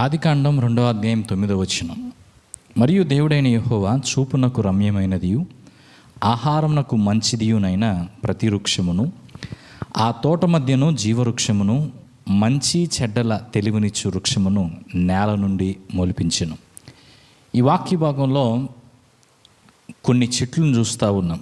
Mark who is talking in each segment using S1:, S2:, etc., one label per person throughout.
S1: ఆదికాండం రెండవ అధ్యాయం తొమ్మిదవ వచనం. మరియు దేవుడైన యహోవా చూపునకు రమ్యమైనదియు ఆహారమునకు మంచిదియునైన ప్రతి వృక్షమును ఆ తోట మధ్యను జీవవృక్షమును మంచి చెడ్డల తెలివినిచ్చు వృక్షమును నేల నుండి మొలిపించను. ఈ వాక్య భాగంలో కొన్ని చెట్లను చూస్తూ ఉన్నాం.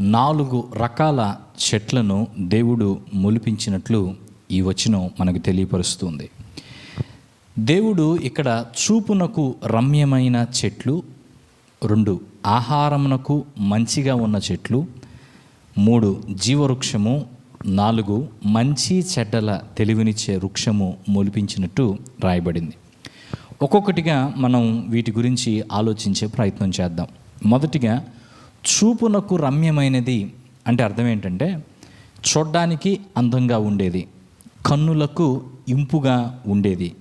S1: నాలుగు రకాల చెట్లను దేవుడు మొలిపించినట్లు ఈ వచనం మనకు తెలియపరుస్తుంది. దేవుడు ఇక్కడ చూపునకు రమ్యమైన చెట్లు రెండు ఆహారమునకు మంచిగా ఉన్న చెట్లు మూడు జీవవృక్షము నాలుగు మంచి చెడ్డల తెలివినిచ్చే వృక్షము మొలిపించినట్టు రాయబడింది. ఒక్కొక్కటిగా మనం వీటి గురించి ఆలోచించే ప్రయత్నం చేద్దాం. మొదటిగా చూపునకు రమ్యమైనది అంటే అర్థం ఏంటంటే చూడ్డానికి అందంగా ఉండేది కన్నులకు ఇంపుగా ఉండేది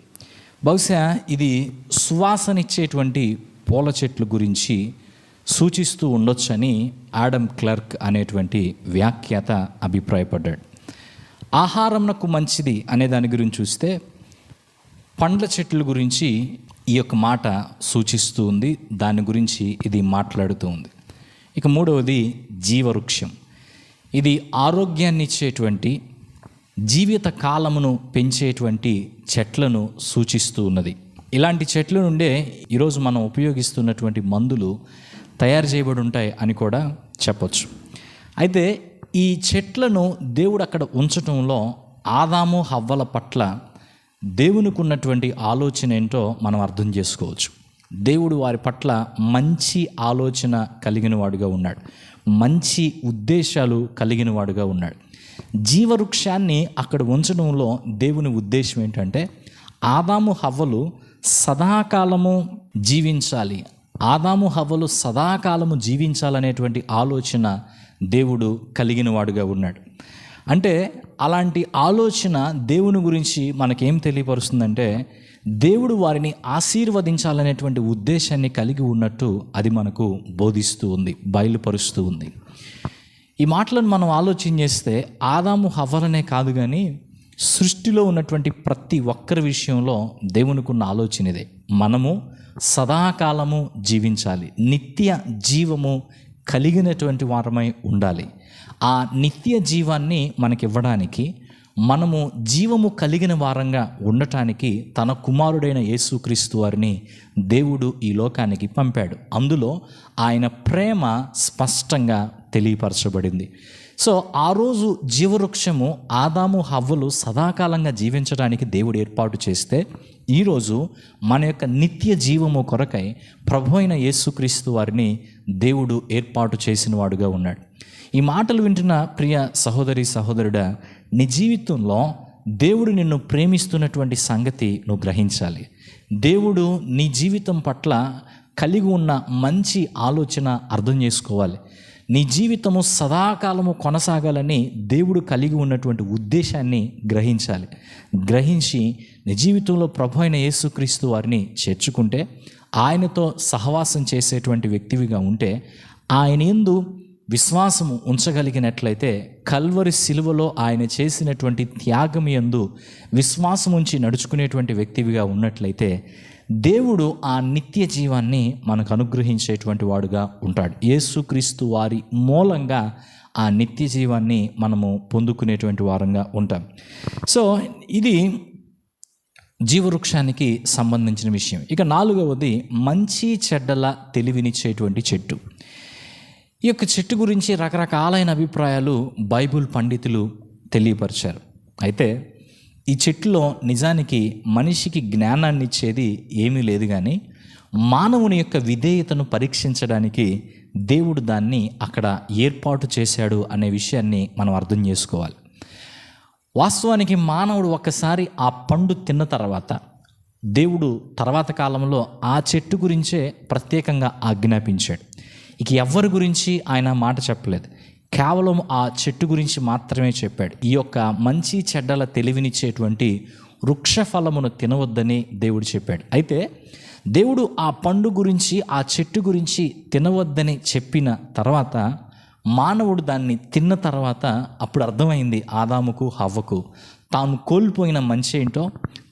S1: బహుశా ఇది సువాసనిచ్చేటువంటి పూల చెట్లు గురించి సూచిస్తూ ఉండొచ్చని ఆడమ్ క్లర్క్ అనేటువంటి వ్యాఖ్యాత అభిప్రాయపడ్డాడు. ఆహారంకు మంచిది అనే దాని గురించి చూస్తే పండ్ల చెట్ల గురించి ఈ యొక్క మాట సూచిస్తూ ఉంది. దాని గురించి ఇది మాట్లాడుతూ ఉంది. ఇక మూడవది జీవవృక్షం. ఇది ఆరోగ్యాన్ని ఇచ్చేటువంటి జీవిత కాలమును పెంచేటువంటి చెట్లను సూచిస్తూ ఉన్నది. ఇలాంటి చెట్ల నుండే ఈరోజు మనం ఉపయోగిస్తున్నటువంటి మందులు తయారు చేయబడి ఉంటాయి అని కూడా చెప్పొచ్చు. అయితే ఈ చెట్లను దేవుడు అక్కడ ఉంచటంలో ఆదాము హవ్వల పట్ల దేవునికి ఉన్నటువంటి ఆలోచన ఏంటో మనం అర్థం చేసుకోవచ్చు. దేవుడు వారి పట్ల మంచి ఆలోచన కలిగిన వాడుగా ఉన్నాడు. మంచి ఉద్దేశాలు కలిగిన వాడుగా ఉన్నాడు. జీవవృక్షాన్ని అక్కడ ఉంచడంలో దేవుని ఉద్దేశం ఏంటంటే ఆదాము హవ్వలు సదాకాలము జీవించాలి. ఆదాము హవ్వలు సదాకాలము జీవించాలనేటువంటి ఆలోచన దేవుడు కలిగిన వాడుగా ఉన్నాడు. అంటే అలాంటి ఆలోచన దేవుని గురించి మనకేం తెలియపరుస్తుందంటే దేవుడు వారిని ఆశీర్వదించాలనేటువంటి ఉద్దేశాన్ని కలిగి ఉన్నట్టు అది మనకు బోధిస్తూ ఉంది బయలుపరుస్తూ ఉంది. ఈ మాటలను మనం ఆలోచన చేస్తే ఆదాము హవ్వలనే కాదు కానీ సృష్టిలో ఉన్నటువంటి ప్రతి ఒక్కరి విషయంలో దేవునికి ఉన్న ఆలోచన ఇదే. మనము సదాకాలము జీవించాలి. నిత్య జీవము కలిగినటువంటి వారమై ఉండాలి. ఆ నిత్య జీవాన్ని మనకివ్వడానికి మనము జీవము కలిగిన వారంగా ఉండటానికి తన కుమారుడైన యేసుక్రీస్తు వారిని దేవుడు ఈ లోకానికి పంపాడు. అందులో ఆయన ప్రేమ స్పష్టంగా తెలియపరచబడింది. సో ఆ రోజు జీవవృక్షము ఆదాము హవ్వలు సదాకాలంగా జీవించడానికి దేవుడు ఏర్పాటు చేస్తే ఈరోజు మన యొక్క నిత్య జీవము కొరకై ప్రభు అయిన యేసుక్రీస్తు వారిని దేవుడు ఏర్పాటు చేసిన వాడుగా ఉన్నాడు. ఈ మాటలు వింటున్న ప్రియ సహోదరి సహోదరుడా నీ జీవితంలో దేవుడు నిన్ను ప్రేమిస్తున్నటువంటి సంగతి నువ్వు గ్రహించాలి. దేవుడు నీ జీవితం పట్ల కలిగి ఉన్న మంచి ఆలోచన అర్థం చేసుకోవాలి. నీ జీవితము సదాకాలము కొనసాగాలని దేవుడు కలిగి ఉన్నటువంటి ఉద్దేశాన్ని గ్రహించాలి. గ్రహించి నీ జీవితంలో ప్రభు అయిన యేసుక్రీస్తు వారిని చేర్చుకుంటే ఆయనతో సహవాసం చేసేటువంటి వ్యక్తివిగా ఉంటే ఆయన ఎందు విశ్వాసము ఉంచగలిగినట్లయితే కల్వరి శిలువలో ఆయన చేసినటువంటి త్యాగం యందు విశ్వాసం ఉంచి నడుచుకునేటువంటి వ్యక్తివిగా ఉన్నట్లయితే దేవుడు ఆ నిత్య జీవాన్ని మనకు అనుగ్రహించేటువంటి వాడుగా ఉంటాడు. యేసుక్రీస్తు వారి మూలంగా ఆ నిత్య జీవాన్ని మనము పొందుకునేటువంటి వారంగా ఉంటాం. సో ఇది జీవవృక్షానికి సంబంధించిన విషయం. ఇక నాలుగవది మంచి చెడ్డల తెలివినిచ్చేటువంటి చెట్టు. ఈ యొక్క చెట్టు గురించి రకరకాలైన అభిప్రాయాలు బైబుల్ పండితులు తెలియపరిచారు. అయితే ఈ చెట్టులో నిజానికి మనిషికి జ్ఞానాన్ని ఇచ్చేది ఏమీ లేదు కానీ మానవుని యొక్క విధేయతను పరీక్షించడానికి దేవుడు దాన్ని అక్కడ ఏర్పాటు చేశాడు అనే విషయాన్ని మనం అర్థం చేసుకోవాలి. వాస్తవానికి మానవుడు ఒక్కసారి ఆ పండు తిన్న తర్వాత దేవుడు తర్వాత కాలంలో ఆ చెట్టు గురించే ప్రత్యేకంగా ఆజ్ఞాపించాడు. ఇక ఎవరి గురించి ఆయన మాట చెప్పలేదు. కేవలం ఆ చెట్టు గురించి మాత్రమే చెప్పాడు. ఈ యొక్క మంచి చెడ్డల తెలివినిచ్చేటువంటి వృక్ష ఫలమును తినవద్దని దేవుడు చెప్పాడు. అయితే దేవుడు ఆ పండు గురించి ఆ చెట్టు గురించి తినవద్దని చెప్పిన తర్వాత మానవుడు దాన్ని తిన్న తర్వాత అప్పుడు అర్థమైంది ఆదాముకు హవ్వకు తాను కోల్పోయిన మంచి ఏంటో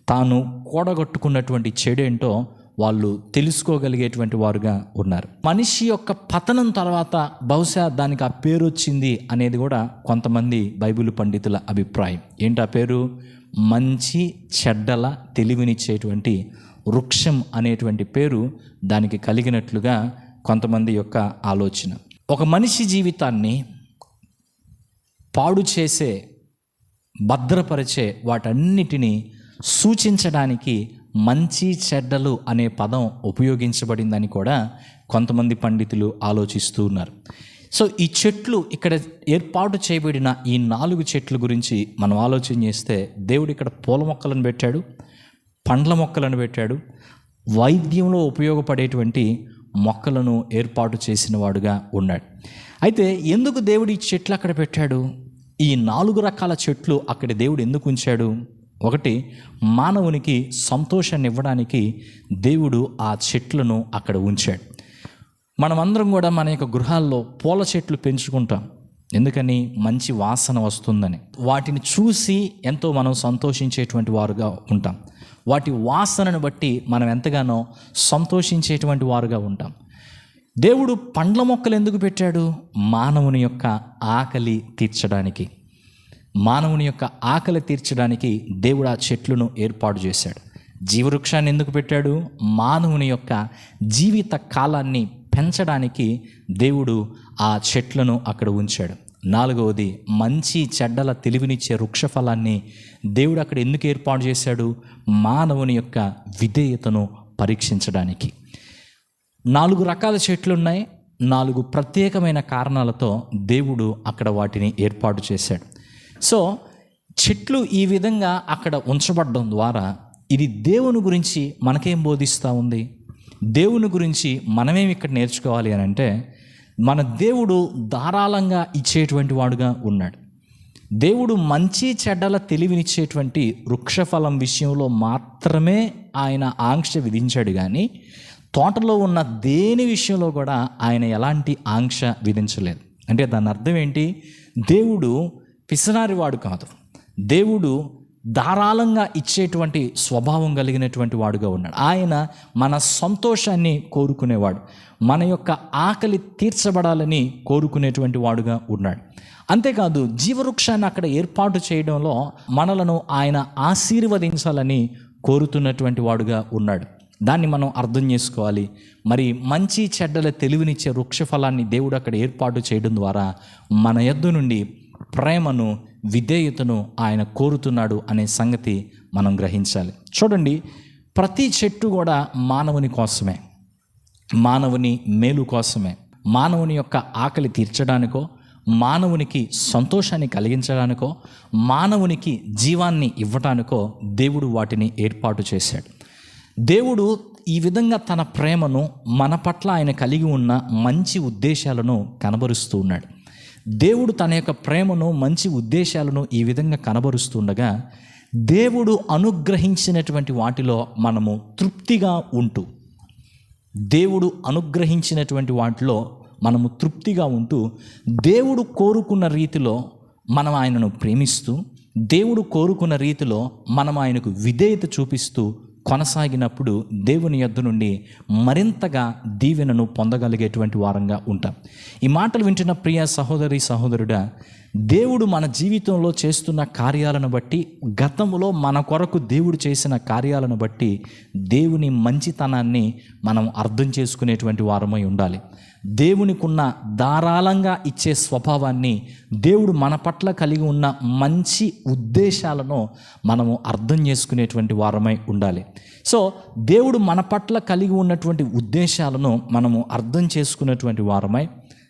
S1: తాను కూడగట్టుకున్నటువంటి చెడేంటో వాళ్ళు తెలుసుకోగలిగేటువంటి వారుగా ఉన్నారు. మనిషి యొక్క పతనం తర్వాత బహుశా దానికి ఆ పేరు వచ్చింది అనేది కూడా కొంతమంది బైబిల్ పండితుల అభిప్రాయం. ఏంటి ఆ పేరు? మంచి చెడ్డల తెలివినిచ్చేటువంటి వృక్షం అనేటువంటి పేరు దానికి కలిగినట్లుగా కొంతమంది యొక్క ఆలోచన. ఒక మనిషి జీవితాన్ని పాడు చేసే భద్రపరిచే వాటన్నిటినీ సూచించడానికి మంచి చెడ్డలు అనే పదం ఉపయోగించబడిందని కూడా కొంతమంది పండితులు ఆలోచిస్తూ ఉన్నారు. సో ఈ చెట్లు ఇక్కడ ఏర్పాటు చేయబడిన ఈ నాలుగు చెట్ల గురించి మనం ఆలోచన చేస్తే దేవుడు ఇక్కడ పూల మొక్కలను పెట్టాడు పండ్ల మొక్కలను పెట్టాడు వైద్యంలో ఉపయోగపడేటువంటి మొక్కలను ఏర్పాటు చేసిన వాడుగా ఉన్నాడు. అయితే ఎందుకు దేవుడు ఈ చెట్లు అక్కడ పెట్టాడు? ఈ నాలుగు రకాల చెట్లు అక్కడ దేవుడు ఎందుకు ఉంచాడు? ఒకటి మానవునికి సంతోషాన్ని ఇవ్వడానికి దేవుడు ఆ చెట్లను అక్కడ ఉంచాడు. మనమందరం కూడా మన యొక్క గృహాల్లో పూల చెట్లు పెంచుకుంటాం. ఎందుకని? మంచి వాసన వస్తుందని. వాటిని చూసి ఎంతో మనం సంతోషించేటువంటి వారుగా ఉంటాం. వాటి వాసనను బట్టి మనం ఎంతగానో సంతోషించేటువంటి వారుగా ఉంటాం. దేవుడు పండ్ల మొక్కలు ఎందుకు పెట్టాడు? మానవుని యొక్క ఆకలి తీర్చడానికి. మానవుని యొక్క ఆకలి తీర్చడానికి దేవుడు ఆ చెట్లను ఏర్పాటు చేశాడు. జీవవృక్షాన్ని ఎందుకు పెట్టాడు? మానవుని యొక్క జీవిత కాలాన్ని పెంచడానికి దేవుడు ఆ చెట్లను అక్కడ ఉంచాడు. నాలుగవది మంచి చెడ్డల తెలివినిచ్చే వృక్ష ఫలాన్ని దేవుడు అక్కడ ఎందుకు ఏర్పాటు చేశాడు? మానవుని యొక్క విధేయతను పరీక్షించడానికి. నాలుగు రకాల చెట్లు ఉన్నాయి. నాలుగు ప్రత్యేకమైన కారణాలతో దేవుడు అక్కడ వాటిని ఏర్పాటు చేశాడు. సో చెట్లు ఈ విధంగా అక్కడ ఉంచబడడం ద్వారా ఇది దేవుని గురించి మనకేం బోధిస్తూ ఉంది? దేవుని గురించి మనమేం ఇక్కడ నేర్చుకోవాలి అని అంటే మన దేవుడు ధారాళంగా ఇచ్చేటువంటి వాడుగా ఉన్నాడు. దేవుడు మంచి చెడ్డల తెలివినిచ్చేటువంటి వృక్షఫలం విషయంలో మాత్రమే ఆయన ఆంక్ష విధించాడు కానీ తోటలో ఉన్న దేని విషయంలో కూడా ఆయన ఎలాంటి ఆంక్ష విధించలేదు. అంటే దాని అర్థం ఏంటి? దేవుడు పిసనారివాడు కాదు. దేవుడు ధారాళంగా ఇచ్చేటువంటి స్వభావం కలిగినటువంటి వాడుగా ఉన్నాడు. ఆయన మన సంతోషాన్ని కోరుకునేవాడు. మన యొక్క ఆకలి తీర్చబడాలని కోరుకునేటువంటి వాడుగా ఉన్నాడు. అంతేకాదు జీవవృక్షాన్ని అక్కడ ఏర్పాటు చేయడంలో మనలను ఆయన ఆశీర్వదించాలని కోరుతున్నటువంటి వాడుగా ఉన్నాడు. దాన్ని మనం అర్థం చేసుకోవాలి. మరి మంచి చెడ్డల తెలివినిచ్చే వృక్ష ఫలాన్ని దేవుడు అక్కడ ఏర్పాటు చేయడం ద్వారా మన ఎద్దు నుండి ప్రేమను విధేయతను ఆయన కోరుతున్నాడు అనే సంగతి మనం గ్రహించాలి. చూడండి ప్రతి చెట్టు కూడా మానవుని కోసమే. మానవుని మేలు కోసమే. మానవుని యొక్క ఆకలి తీర్చడానికో మానవునికి సంతోషాన్ని కలిగించడానికో మానవునికి జీవాన్ని ఇవ్వటానికో దేవుడు వాటిని ఏర్పాటు చేశాడు. దేవుడు ఈ విధంగా తన ప్రేమను మన పట్ల ఆయన కలిగి ఉన్న మంచి ఉద్దేశాలను కనబరుస్తూ ఉన్నాడు. దేవుడు తన యొక్క ప్రేమను మంచి ఉద్దేశాలను ఈ విధంగా కనబరుస్తుండగా దేవుడు అనుగ్రహించినటువంటి వాటిలో మనము తృప్తిగా ఉంటూ దేవుడు అనుగ్రహించినటువంటి వాటిలో మనము తృప్తిగా ఉంటూ దేవుడు కోరుకున్న రీతిలో మనం ఆయనను ప్రేమిస్తూ దేవుడు కోరుకున్న రీతిలో మనం ఆయనకు విధేయత చూపిస్తూ కొనసాగినప్పుడు దేవుని యొద్ద నుండి మరింతగా దీవెనను పొందగలిగేటువంటి వారంగా ఉంటాం. ఈ మాటలు వింటున్న ప్రియ సహోదరి సహోదరుడా దేవుడు మన జీవితంలో చేస్తున్న కార్యాలను బట్టి గతంలో మన కొరకు దేవుడు చేసిన కార్యాలను బట్టి దేవుని మంచితనాన్ని మనం అర్థం చేసుకునేటువంటి వారమై ఉండాలి. దేవునికున్న ధారాళంగా ఇచ్చే స్వభావాన్ని దేవుడు మన పట్ల కలిగి ఉన్న మంచి ఉద్దేశాలను మనము అర్థం చేసుకునేటువంటి వారమై ఉండాలి. సో దేవుడు మన పట్ల కలిగి ఉన్నటువంటి ఉద్దేశాలను మనము అర్థం చేసుకునేటువంటి వారమై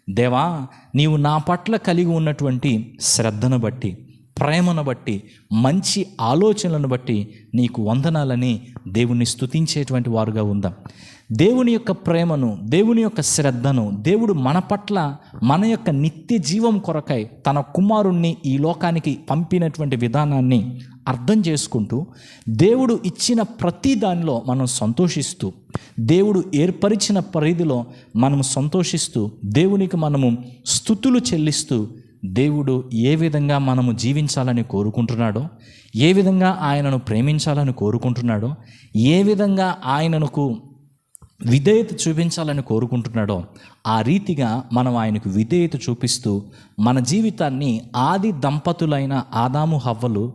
S1: దేవా నీవు నా పట్ల కలిగి ఉన్నటువంటి శ్రద్ధను బట్టి ప్రేమను బట్టి మంచి ఆలోచనలను బట్టి నీకు వందనాలని దేవుణ్ణి స్తుతించేటువంటి వారుగా ఉందాం. దేవుని యొక్క ప్రేమను దేవుని యొక్క శ్రద్ధను దేవుడు మన పట్ల మన యొక్క నిత్య జీవం కొరకై తన కుమారుణ్ణి ఈ లోకానికి పంపినటువంటి విధానాన్ని అర్థం చేసుకుంటూ దేవుడు ఇచ్చిన ప్రతి దానిలో మనం సంతోషిస్తూ దేవుడు ఏర్పరిచిన పరిధిలో మనము సంతోషిస్తూ దేవునికి మనము స్థుతులు చెల్లిస్తూ దేవుడు ఏ విధంగా మనము జీవించాలని కోరుకుంటున్నాడో ఏ విధంగా ఆయనను ప్రేమించాలని కోరుకుంటున్నాడో ఏ విధంగా ఆయనకు విధేయత చూపించాలని కోరుకుంటున్నాడో ఆ రీతిగా మనం ఆయనకు విధేయత చూపిస్తూ మన జీవితాన్ని ఆది దంపతులైన ఆదాము హవ్వలు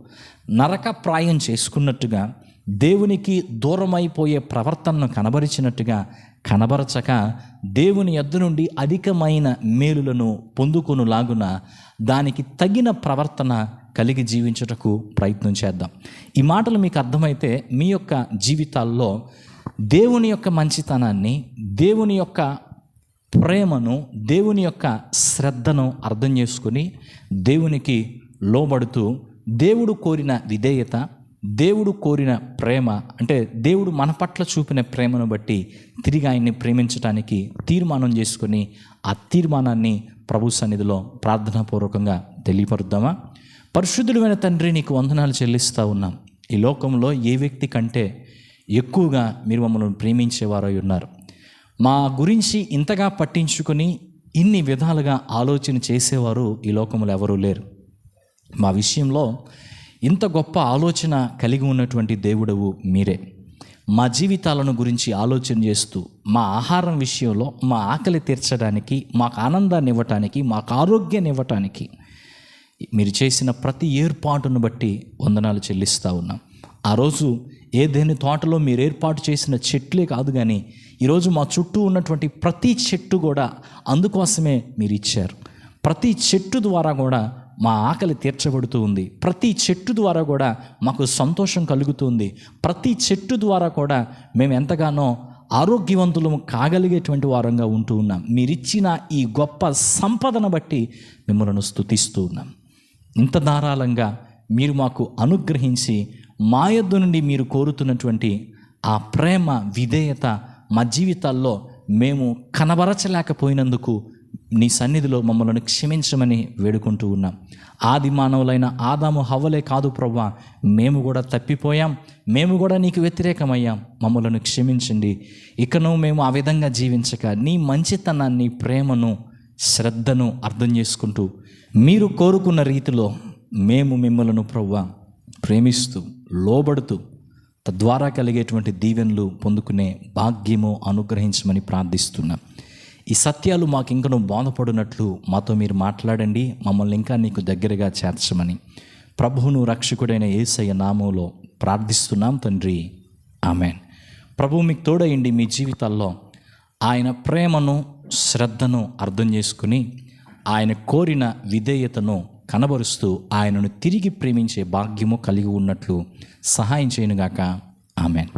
S1: నరకప్రాయం చేసుకున్నట్టుగా దేవునికి దూరమైపోయే ప్రవర్తనను కనబరిచినట్టుగా కనబరచక దేవుని యొద్ద నుండి అధికమైన మేలులను పొందుకొనులాగున దానికి తగిన ప్రవర్తన కలిగి జీవించుటకు ప్రయత్నం చేద్దాం. ఈ మాటలు మీకు అర్థమైతే మీ యొక్క జీవితాల్లో దేవుని యొక్క మంచితనాన్ని దేవుని యొక్క ప్రేమను దేవుని యొక్క శ్రద్ధను అర్థం చేసుకుని దేవునికి లోబడుతూ దేవుడు కోరిన విధేయత దేవుడు కోరిన ప్రేమ అంటే దేవుడు మన పట్ల చూపిన ప్రేమను బట్టి తిరిగి ఆయన్ని ప్రేమించడానికి తీర్మానం చేసుకొని ఆ తీర్మానాన్ని ప్రభు సన్నిధిలో ప్రార్థనాపూర్వకంగా తెలియపరుద్దామా? పరిశుద్ధుడైన తండ్రి నీకు వందనాలు చెల్లిస్తూ ఉన్నాం. ఈ లోకంలో ఏ వ్యక్తి కంటే ఎక్కువగా మీరు మమ్మల్ని ప్రేమించేవారై ఉన్నారు. మా గురించి ఇంతగా పట్టించుకొని ఇన్ని విధాలుగా ఆలోచన చేసేవారు ఈ లోకంలో ఎవరూ లేరు. మా విషయంలో ఇంత గొప్ప ఆలోచన కలిగి ఉన్నటువంటి దేవుడవు మీరే. మా జీవితాలను గురించి ఆలోచన చేస్తూ మా ఆహారం విషయంలో మా ఆకలి తీర్చడానికి మాకు ఆనందాన్ని ఇవ్వటానికి మాకు ఆరోగ్యాన్ని ఇవ్వటానికి మీరు చేసిన ప్రతి ఏర్పాటును బట్టి వందనాలు చెల్లిస్తూ ఉన్నాం. ఆ రోజు ఏదేని తోటలో మీరు ఏర్పాటు చేసిన చెట్లే కాదు కానీ ఈరోజు మా చుట్టూ ఉన్నటువంటి ప్రతి చెట్టు కూడా అందుకోసమే మీరు ఇచ్చారు. ప్రతి చెట్టు ద్వారా కూడా మా ఆకలి తీర్చబడుతూ ఉంది. ప్రతి చెట్టు ద్వారా కూడా మాకు సంతోషం కలుగుతుంది ప్రతి చెట్టు ద్వారా కూడా మేము ఎంతగానో ఆరోగ్యవంతులము కాగలిగేటువంటి వారంగా ఉంటూ ఉన్నాం. మీరిచ్చిన ఈ గొప్ప సంపదను బట్టి మిమ్మల్ని స్థుతిస్తూ ఉన్నాం. ఇంత ధారాళంగా మీరు మాకు అనుగ్రహించి మా యొద్దు నుండి మీరు కోరుతున్నటువంటి ఆ ప్రేమ విధేయత మా జీవితాల్లో మేము కనబరచలేకపోయినందుకు నీ సన్నిధిలో మమ్మల్ని క్షమించమని వేడుకుంటూ ఉన్నాం. ఆది మానవులైన ఆదాము హవ్వలే కాదు ప్రవ్వా. మేము కూడా తప్పిపోయాం. మేము కూడా నీకు వ్యతిరేకమయ్యాం. మమ్మలను క్షమించండి. ఇకను మేము ఆ విధంగా జీవించక నీ మంచితనాన్ని ప్రేమను శ్రద్ధను అర్థం చేసుకుంటూ మీరు కోరుకున్న రీతిలో మేము మిమ్మలను ప్రవ్వా ప్రేమిస్తూ లోబడుతూ తద్వారా కలిగేటువంటి దీవెనలు పొందుకునే భాగ్యము అనుగ్రహించమని ప్రార్థిస్తున్నాం. ఈ సత్యాలు మాకు ఇంకనూ బోధపడినట్లు మాతో మీరు మాట్లాడండి మమ్మల్ని ఇంకా నీకు దగ్గరగా చేర్చమని. ప్రభువును రక్షకుడైన ఏసయ్య నామంలో ప్రార్థిస్తున్నాం తండ్రి. ఆమెన్. ప్రభు మీకు తోడయండి మీ జీవితాల్లో ఆయన ప్రేమను శ్రద్ధను అర్థం చేసుకుని ఆయన కోరిన విధేయతను కనబరుస్తూ ఆయనను తిరిగి ప్రేమించే భాగ్యము కలిగి ఉన్నట్లు సహాయం చేయనుగాక. ఆమెన్.